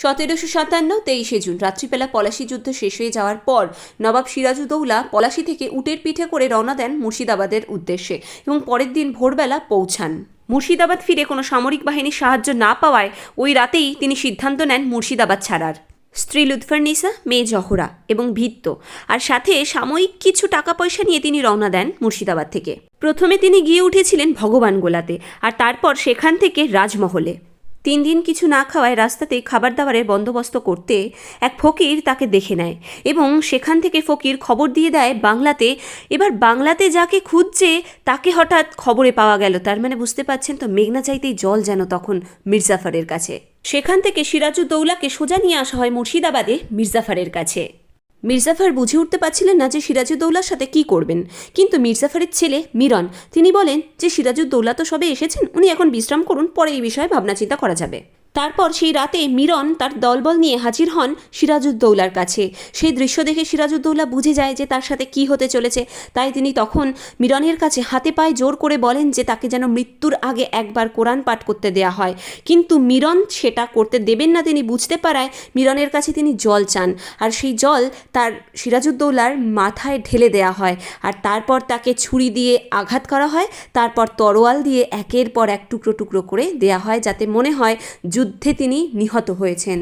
সতেরোশো সাতান্ন, তেইশে জুন, রাত্রিবেলা পলাশি যুদ্ধ শেষ হয়ে যাওয়ার পর নবাব সিরাজউদ্দৌলা পলাশি থেকে উটের পিঠে করে রওনা দেন মুর্শিদাবাদের উদ্দেশ্যে এবং পরের দিন ভোরবেলা পৌঁছান। মুর্শিদাবাদ ফিরে কোনো সামরিক বাহিনীর সাহায্য না পাওয়ায় ওই রাতেই তিনি সিদ্ধান্ত নেন মুর্শিদাবাদ ছাড়ার। স্ত্রী লুৎফারনিসা মেয়ে জহরা এবং ভিত্ত আর সাথে সাময়িক কিছু টাকা পয়সা নিয়ে তিনি রওনা দেন মুর্শিদাবাদ থেকে। প্রথমে তিনি গিয়ে উঠেছিলেন ভগবান গোলাতে আর তারপর সেখান থেকে রাজমহলে। তিন দিন কিছু না খাওয়ায় রাস্তাতে খাবার দাবারের বন্দোবস্ত করতে এক ফকির তাকে দেখে নেয় এবং সেখান থেকে ফকির খবর দিয়ে দেয় বাংলাতে। এবার বাংলাতে যাকে খুঁজছে তাকে হঠাৎ খবরে পাওয়া গেল। তার মানে বুঝতে পারছেন তো, মেঘনা চাইতেই জল যেন তখন মির্জাফারের কাছে। সেখান থেকে সিরাজউদ্দৌলাকে সোজা নিয়ে আসা হয় মুর্শিদাবাদে মির্জাফারের কাছে। মির্জাফার বুঝে উঠতে পারছিলেন না যে সিরাজউদ্দৌলার সাথে কি করবেন। কিন্তু মির্জাফারের ছেলে মিরন, তিনি বলেন যে সিরাজউদ্দৌলা তো সবে এসেছেন, উনি এখন বিশ্রাম করুন, পরে এই বিষয়ে ভাবনা চিন্তা করা যাবে। তারপর সেই রাতে মিরন তার দলবল নিয়ে হাজির হন সিরাজউদ্দৌলার কাছে। সেই দৃশ্য দেখে সিরাজউদ্দৌলা বুঝে যায় যে তার সাথে কি হতে চলেছে। তাই তিনি তখন মিরনের কাছে হাতে পায়ে জোর করে বলেন যে তাকে যেন মৃত্যুর আগে একবার কোরআন পাঠ করতে দেয়া হয়। কিন্তু মিরন সেটা করতে দেবেন না তিনি বুঝতে পারায় মিরনের কাছে তিনি জল চান। আর সেই জল তার সিরাজউদ্দৌলার মাথায় ঢেলে দেয়া হয়। আর তারপর তাকে ছুরি দিয়ে আঘাত করা হয়। তারপর তরোয়াল দিয়ে একের পর এক টুকরো টুকরো করে দেয়া হয় যাতে মনে হয় যুদ্ধে তিনি নিহত হয়েছেন।